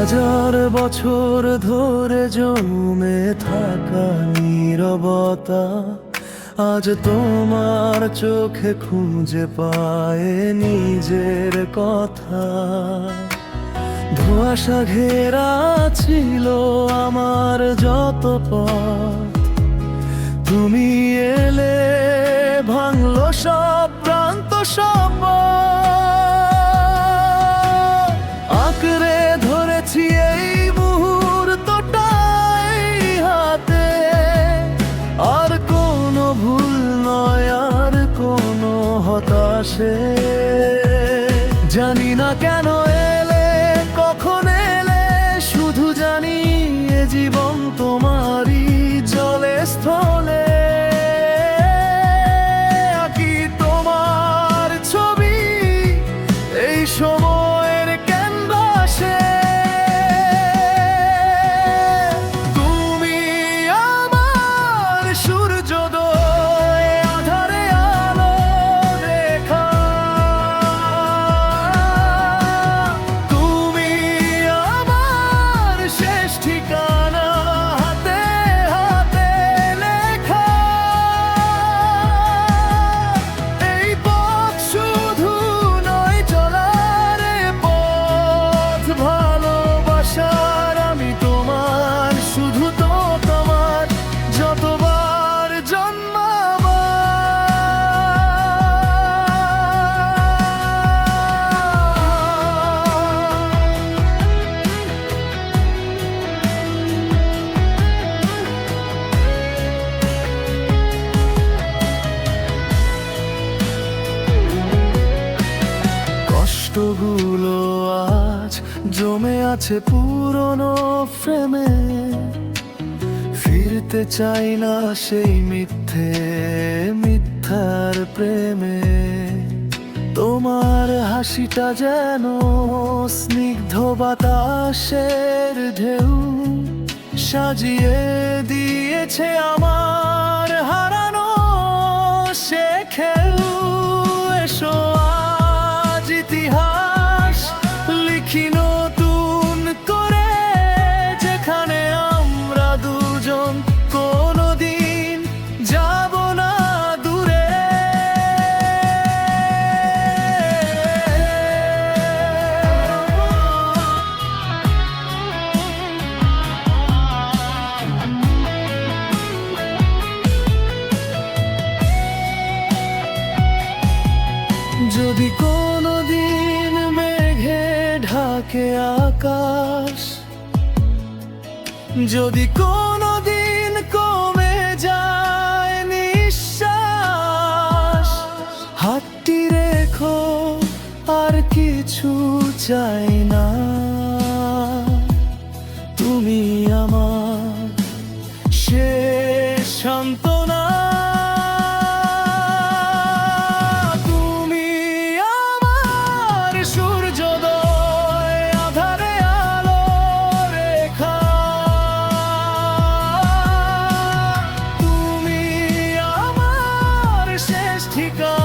হাজার বছর ধরে জমে থাকা নীরবতা আজ তোমার চোখে খুঁজে পায় নিজের কথা। ধোয়াশা ঘেরা ছিল আমার যত পথ। তুমি এলে ভাঙলো সব হতাশে জানি না কেন কষ্টগুলো আজ জমে আছে পুরনো ফ্রেমে? ফিরতে চাই না সেই মিথ্যে, মিথ্যার প্রেমে। তোমার হাসিটা যেন স্নিগ্ধ বাতাসের ঢেউ সাজিয়ে দিয়েছে আমার হারানো সে খেউ যদি কোনো দিন মেঘে ঢাকে আকাশ যদি কোনো দিন Africa.